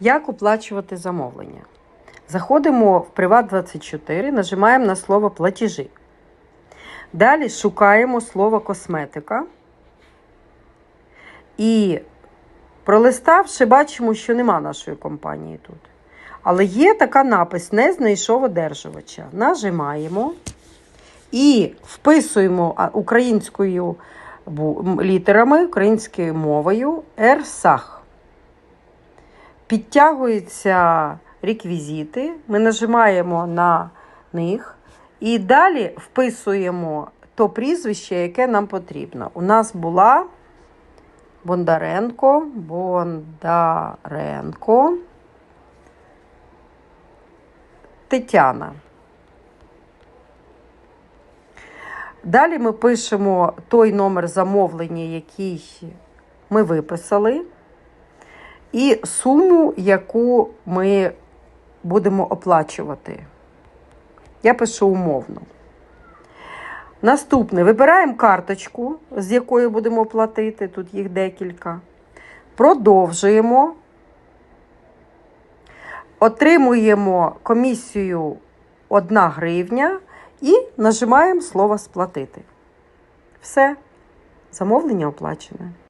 Як оплачувати замовлення? Заходимо в Приват24, нажимаємо на слово платежі. Далі шукаємо слово косметика. І пролиставши, бачимо, що нема нашої компанії тут. Але є така напис не знайшов одержувача. Нажимаємо і вписуємо українською літерами, українською мовою РСАХ. Підтягуються реквізити, ми нажимаємо на них і далі вписуємо то прізвище, яке нам потрібно. У нас була Бондаренко, Бондаренко, Тетяна. Далі ми пишемо той номер замовлення, який ми виписали, і суму, яку ми будемо оплачувати. Я пишу умовно. Наступне. Вибираємо карточку, з якої будемо платити. Тут їх декілька. Продовжуємо. Отримуємо комісію 1 гривня і нажимаємо слово сплатити. Все. Замовлення оплачене.